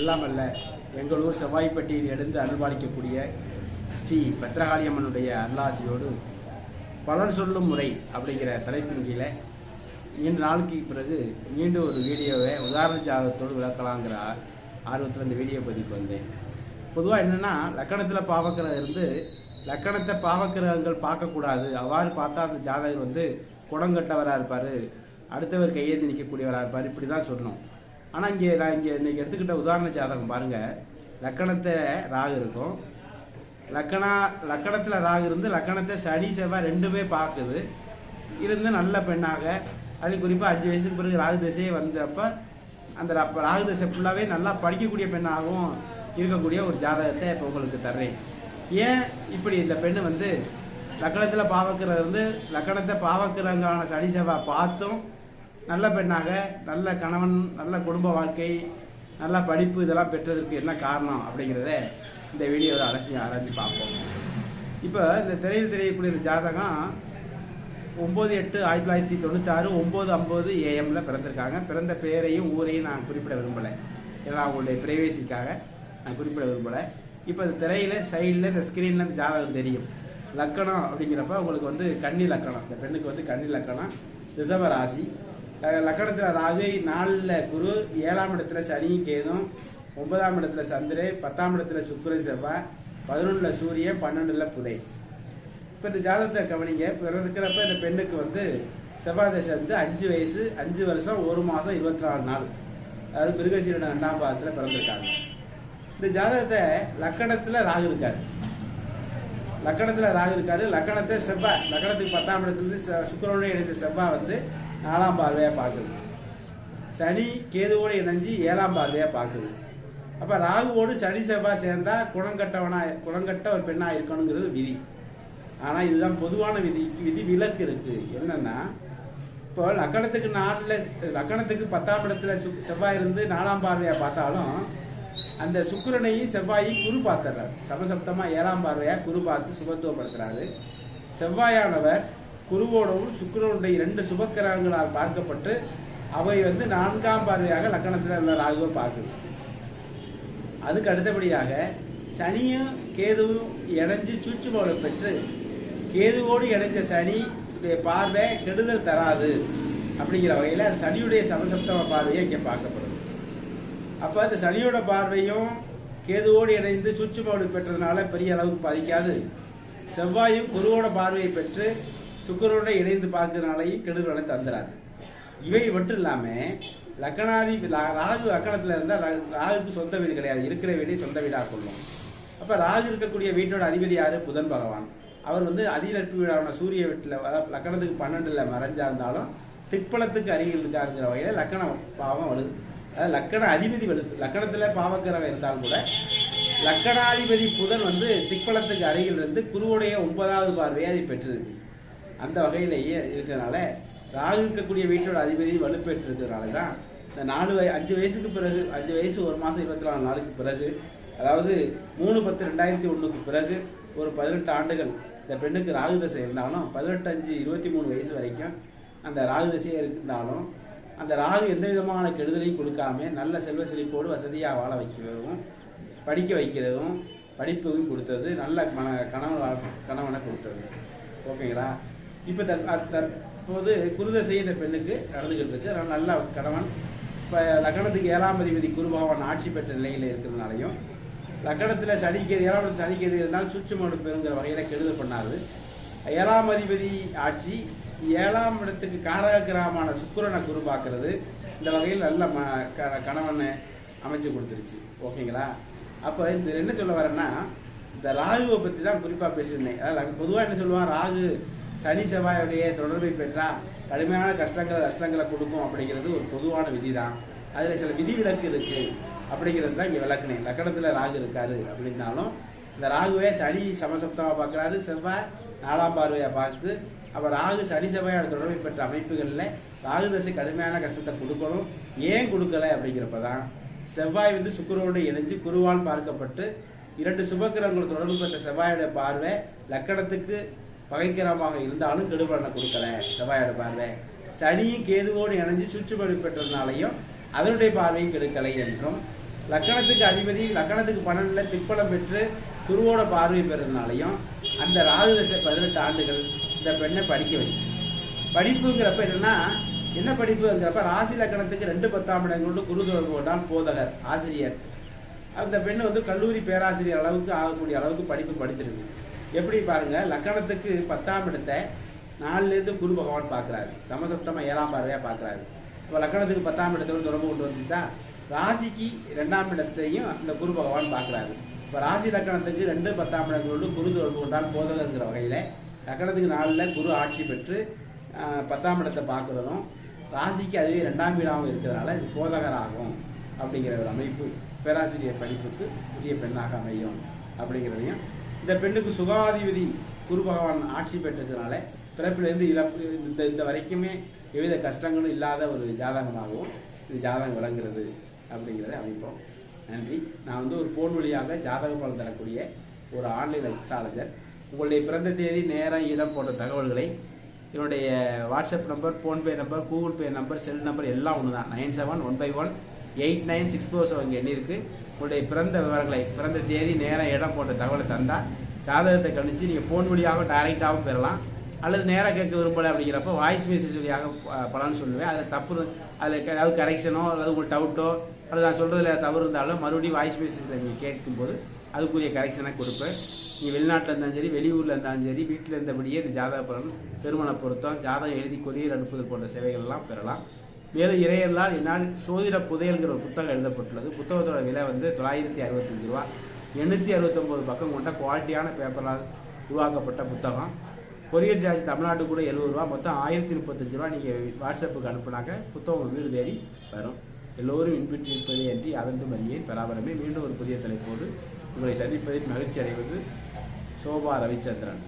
எல்லாம் அல்ல எங்கள் ஊர் செவ்வாய்ப்பட்டியில் எடுத்து அருள்பாலிக்கக்கூடிய ஸ்ரீ பத்ரகாளியம்மனுடைய அருளாசியோடு பலன் சொல்லும் முறை அப்படிங்கிற தலைப்பின் கீழே நீண்ட நாளுக்கு பிறகு மீண்டும் ஒரு வீடியோவை உதாரண ஜாதகத்தோடு விளக்கலாங்கிற ஆர்வத்தில் இந்த வீடியோ பதிவுக்கு வந்தேன். பொதுவாக என்னென்னா லக்கணத்தில் பாவக்கிரகம் இருந்து லக்கணத்தை பாவக்கிரகங்கள் பார்க்கக்கூடாது. அவ்வாறு பார்த்தா அந்த ஜாதகர் வந்து குடங்கட்டவராக இருப்பார் அடுத்தவர் கையேந்தி நிற்கக்கூடியவராக இருப்பார் இப்படி தான் சொல்லணும். ஆனால் இங்கே நான் இங்கே இன்றைக்கி எடுத்துக்கிட்ட உதாரண ஜாதகம் பாருங்கள் லக்கணத்தை ராகு இருக்கும். லக்கணா லக்கணத்தில் ராகு இருந்து லக்கணத்தை சனி செவ்வாய் ரெண்டுமே பார்க்குது. இருந்து நல்ல பெண்ணாக. அது குறிப்பாக அஞ்சு வயசுக்கு பிறகு ராகு திசையே வந்தப்போ அந்த ராகு திசை ஃபுல்லாகவே நல்லா படிக்கக்கூடிய பெண்ணாகவும் இருக்கக்கூடிய ஒரு ஜாதகத்தை இப்போ உங்களுக்கு தர்றேன். ஏன் இப்படி இந்த பெண்ணு வந்து லக்கணத்தில் பாவக்கிறது இருந்து லக்கணத்தை பாவக்கிறங்கான சனி செவ்வாய் பார்த்தும் நல்ல பெண்ணாக நல்ல கணவன் நல்ல குடும்ப வாழ்க்கை நல்ல படிப்பு இதெல்லாம் பெற்றதற்கு என்ன காரணம் அப்படிங்கிறத இந்த வீடியோவில் அலசி ஆராய்ச்சி பார்ப்போம். இப்போ இந்த திரையில் தெரியக்கூடிய இந்த ஜாதகம் ஒம்பது எட்டு ஆயிரத்தி தொள்ளாயிரத்தி தொண்ணூத்தாறு ஒம்பது ஐம்பது ஏஎம்ல பிறந்திருக்காங்க. பிறந்த பேரையும் ஊரையும் நான் குறிப்பிட விரும்பலை. ஏன்னா அவங்களுடைய பிரைவேசிக்காக நான் குறிப்பிட விரும்பலை. இப்போ இந்த திரையில் சைடில் இந்த ஸ்க்ரீனில் இந்த ஜாதகம் தெரியும். லக்கணம் அப்படிங்கிறப்ப உங்களுக்கு வந்து கன்னி லக்கணம். இந்த பெண்ணுக்கு வந்து கன்னி லக்கணம். ரிசவ ராசி. லக்கணத்தில் ராகு நாலில் குரு ஏழாம் இடத்துல சனி கேதும் ஒன்பதாம் இடத்துல சந்திரன் பத்தாம் இடத்துல சுக்கரன் செவ்வாய் பதினொன்றில் சூரியன் பன்னெண்டில் புதை இப்போ இந்த ஜாதகத்தை கவனிங்க. பிறந்துக்கிறப்ப இந்த பெண்ணுக்கு வந்து செவ்வாய் தசை வந்து அஞ்சு வயசு அஞ்சு வருஷம் ஒரு மாதம் இருபத்தி நாலு நாள். அதாவது மிருகசீரன் ரெண்டாம் பாதத்தில் பிறந்திருக்காங்க. இந்த ஜாதகத்தை லக்கணத்தில் ராகு இருக்காரு. லக்கணத்தில் ராகு இருக்காரு. லக்கணத்தை செவ்வாய் லக்கணத்துக்கு பத்தாம் இடத்துலேருந்து செ- சுக்கிரனோட இணைந்த செவ்வாய் வந்து நாலாம் பார்வையாக பார்க்குது. சனி கேதுவோடு இணைஞ்சு ஏழாம் பார்வையாக பார்க்குது. அப்போ ராகுவோடு சனி செவ்வாய் சேர்ந்தால் குணங்கட்டவனாக குணங்கட்ட ஒரு பெண்ணாக இருக்கணுங்கிறது விதி. ஆனால் இதுதான் பொதுவான விதி. விதி விலக்கு இருக்குது என்னென்னா இப்போ லக்கணத்துக்கு நாலில் லக்கணத்துக்கு பத்தாம் இடத்துல செவ்வாய் இருந்து நாலாம் பார்வையாக பார்த்தாலும் அந்த சுக்கரனையும் செவ்வாயும் குரு பார்த்துறாரு. சமசப்தமா ஏழாம் பார்வையா குரு பார்த்து சுபத்துவப்படுத்துறாரு. செவ்வாயானவர் குருவோடவும் சுக்கிரனுடைய இரண்டு சுபக்கிரகங்களால் பார்க்கப்பட்டு அவை வந்து நான்காம் பார்வையாக லக்கணத்தில் உள்ள ராகுவை பார்க்குது. அதுக்கு அடுத்தபடியாக சனியும் கேதுவும் இணைஞ்சு சூச்சுமோலை பெற்று கேதுவோடு இணைஞ்ச சனி பார்வை கெடுதல் தராது அப்படிங்கிற வகையில் சனியுடைய சமசப்தம பார்வையை இங்கே பார்க்கப்படும் அப்போ அந்த சனியோட பார்வையும் கேதுவோடு இணைந்து சூட்சுமோடு பெற்றதுனால பெரிய அளவுக்கு பாதிக்காது. செவ்வாயும் குருவோட பார்வையை பெற்று சுக்கரோட இணைந்து பார்க்கறதுனாலையும் கெடுதலை தந்துடாது இவை மட்டும் இல்லாமல் லக்கணாதி ராகு லக்கணத்தில் இருந்தால் ராகுக்கு சொந்த வீடு கிடையாது. இருக்கிற வீடை சொந்த வீடாக கொள்ளும். அப்போ ராகு இருக்கக்கூடிய வீட்டோட அதிபதி யாரு? புதன் பகவான். அவர் வந்து அதிநட்பு வீடான சூரிய வீட்டில் அதாவது லக்கணத்துக்கு பன்னெண்டில் மறைஞ்சா இருந்தாலும் திக்பலத்துக்கு அருகில் இருக்காருங்கிற வகையில் லக்கணம் பாவம் வலு அதாவது லக்கண அதிபதி வலு லக்கணத்தில் பாவக்கிரகம் இருந்தால் கூட லக்கணாதிபதி புதன் வந்து திக்பலத்துக்கு அருகில் இருந்து குருவுடைய ஒன்பதாவது பார்வையை அது பெற்றிருக்கு. அந்த வகையிலேயே இருக்கிறதுனால ராகு இருக்கக்கூடிய வீட்டோட அதிபதி வலுப்பெற்றிருக்கிறதுனால தான் இந்த நாலு வய அஞ்சு வயசுக்கு பிறகு அஞ்சு வயசு ஒரு மாதம் இருபத்தி நாலு நாளுக்கு பிறகு அதாவது மூணு பத்து ரெண்டாயிரத்தி ஒன்றுக்கு பிறகு ஒரு பதினெட்டு ஆண்டுகள் இந்த பெண்ணுக்கு ராகு தசை இருந்தாலும் பதினெட்டு அஞ்சு இருபத்தி மூணு வயசு வரைக்கும் அந்த ராகு தசையே இருந்தாலும் அந்த ராகு எந்த விதமான கெடுதலையும் கொடுக்காம நல்ல செல்வ செழிப்போடு வசதியாக வாழ வைக்கிறதும் படிக்க வைக்கிறதும் படிப்பையும் கொடுத்தது நல்ல மன கணவன் கணவனை கொடுத்தது. ஓகேங்களா? இப்போ தற் தற்போது குருதசை இந்த பெண்ணுக்கு நடந்துகிட்டு இருக்கு. அதனால் நல்ல கணவன். இப்போ லக்கணத்துக்கு ஏழாம் அதிபதி குருபாவன் ஆட்சி பெற்ற நிலையில் இருக்கிறதுனாலையும் லக்கணத்தில் சனிக்கிறது ஏழாம் இடத்துல சனிக்கேது இருந்தால் சுற்றுமடு பெறுங்கிற வகையில் கெடுதல் பண்ணாது. ஏழாம் அதிபதி ஆட்சி ஏழாம் இடத்துக்கு காரக கிரகமான சுக்கிரனை குரு பார்க்கறது இந்த வகையில் நல்ல ம க- கணவனை அமைச்சு கொடுத்துருச்சு. ஓகேங்களா? அப்போ இந்த என்ன சொல்ல வரேன்னா இந்த ராகுவை பற்றி தான் குறிப்பாக பேசியிருந்தேன். அதாவது பொதுவாக என்ன சொல்லுவான்? ராகு சனி செவ்வாயுடைய தொடர்பை பெற்றால் கடுமையான கஷ்டங்களை நஷ்டங்களை கொடுக்கும் அப்படிங்கிறது ஒரு பொதுவான விதி தான் அதில் சில விதிவிலக்கு இருக்குது அப்படிங்கிறது தான் இங்கே விளக்குனேன். லக்கணத்தில் ராகு இருக்காரு அப்படின்னாலும் இந்த ராகுவே சனி சமசப்தமாக பார்க்குறாரு செவ்வாய் நாலாம் பார்வையை பார்த்து அப்போ ராகு சனி செவ்வாயோட தொடர்பு பெற்ற அமைப்புகளில் ராகு தசை கடுமையான கஷ்டத்தை கொடுக்கணும். ஏன் கொடுக்கல அப்படிங்கிறப்ப தான் செவ்வாய் வந்து சுக்கரோடு இணைஞ்சு குருவால் பார்க்கப்பட்டு இரண்டு சுபக்கிரகங்கள் தொடர்பு பெற்ற செவ்வாயோட பார்வை லக்கணத்துக்கு பகைக்கிரமாக இருந்தாலும் கெடுபலனை கொடுக்கல செவ்வாயோட பார்வை. சனியும் கேதுவோடு இணைஞ்சு சுற்றுப்படி பெற்றதுனாலையும் அதனுடைய பார்வையும் கெடுக்கலை என்றும் லக்கணத்துக்கு அதிபதி லக்கணத்துக்கு பன்னெண்டில் திப்பலம் பெற்று குருவோட பார்வை பெறதுனாலையும் அந்த ராகு தசை பதினெட்டு ஆண்டுகள் இந்த பெண்ணை படிக்க வச்சு. படிப்புங்கிறப்ப என்னன்னா என்ன படிப்புங்கிறப்ப ராசி லக்கணத்துக்கு ரெண்டு பத்தாம் இடங்களோடு குரு தொடர்பு கொண்டால் போதகர் ஆசிரியர். அந்த பெண் வந்து கல்லூரி பேராசிரியர் அளவுக்கு ஆகக்கூடிய அளவுக்கு படிப்பு படிச்சிருக்கு எப்படி பாருங்க லக்கணத்துக்கு பத்தாம் இடத்தை நாலுலேருந்து குரு பகவான் பார்க்குறாரு. சமசப்தமாக ஏழாம் பார்வையாக பார்க்குறாரு. இப்போ லக்கணத்துக்கு பத்தாம் இடத்துல தொடர்பு கொண்டு வந்துச்சா? ராசிக்கு ரெண்டாம் இடத்தையும் அந்த குரு பகவான் பார்க்குறாரு. இப்போ ராசி லக்கணத்துக்கு ரெண்டு பத்தாம் இடங்களோடு குரு தொடர்பு கொண்டால் போதகங்கிற வகையில் லக்கணத்துக்கு நாளில் குரு ஆட்சி பெற்று பத்தாம் இடத்தை பார்க்குறதும் ராசிக்கு அதுவே ரெண்டாம் வீடாகவும் இருக்கிறதுனால இது போதகராகும் அப்படிங்கிற ஒரு அமைப்பு பேராசிரியர் படிப்புக்கு புதிய பெண்ணாக அமையும் அப்படிங்கிறதையும் இந்த பெண்ணுக்கு சுகாதிபதி குரு பகவான் ஆட்சி பெற்றதுனால பிறப்பிலிருந்து இழப்பு இந்த இந்த வரைக்குமே எவ்வித கஷ்டங்களும் இல்லாத ஒரு ஜாதகமாகவும் இது ஜாதகம் விளங்குறது அப்படிங்கிறத அமைப்போம். நன்றி. நான் வந்து ஒரு போன் வழியாக ஜாதக பலன் தரக்கூடிய ஒரு ஆன்லைன் அஸ்ட்ராலஜர் உங்களுடைய பிறந்த தேதி நேரம் இடம் போன்ற தகவல்களை என்னுடைய WhatsApp number PhonePe number Google Pay number cell number எல்லாம் ஒன்று தான் nine seven one five one eight nine six four seven எண்ணி இருக்கு உங்களுடைய பிறந்த விவரங்களை பிறந்த தேதி நேரம் இடம் போன்ற தகவலை தந்தால் ஜாதகத்தை கணிச்சு நீங்கள் ஃபோன் வழியாக டைரெக்டாகவும் பெறலாம். அல்லது நேராக கேட்க விரும்பலை அப்படிங்கிறப்ப வாய்ஸ் மெசேஜ் வழியாக பலன்னு சொல்லுவேன். அதில் தப்பு அதில் ஏதாவது கரெக்ஷனோ அல்லது உங்களுக்கு டவுட்டோ அல்லது நான் சொல்கிறதுல தவறு இருந்தாலும் மறுபடியும் வாய்ஸ் மெசேஜில் நீங்கள் கேட்கும்போது அதுக்குரிய கரெக்ஷனை கொடுப்பேன். நீங்கள் வெளிநாட்டில் இருந்தாலும் சரி வெளியூரில் இருந்தாலும் சரி வீட்டில் இருந்தபடியே இந்த ஜாதக பலன் திருமண பொருத்தம். ஜாதகம் எழுதி கொரியர் அனுப்புதல் போன்ற சேவைகள்லாம் பெறலாம். மேலும் இறையர்களால் என்னால் சோதிட புதையல்கிற ஒரு புத்தகம் எழுதப்பட்டுள்ளது. புத்தகத்தோட விலை வந்து தொள்ளாயிரத்தி அறுபத்தஞ்சு ரூபா. எண்ணூற்றி அறுபத்தொம்போது பக்கம் கொண்ட குவாலிட்டியான பேப்பரால் உருவாக்கப்பட்ட புத்தகம். கொரியர் சார்ஜ் தமிழ்நாட்டு கூட எழுபது ரூபா மொத்தம் ஆயிரத்தி முப்பத்தஞ்சு ரூபா நீங்கள் வாட்ஸ்அப்புக்கு அனுப்புனாக்க புத்தகம் உங்கள் வீடு தேடி வரும். எல்லோரும் இன்பிட்டிருப்பதே அன்றி அதன்று மதியை பராபரமே. மீண்டும் ஒரு புதிய தலைப்போடு உங்களை சந்திப்பதில் மகிழ்ச்சி அடைவது சோபா ரவிச்சந்திரன்.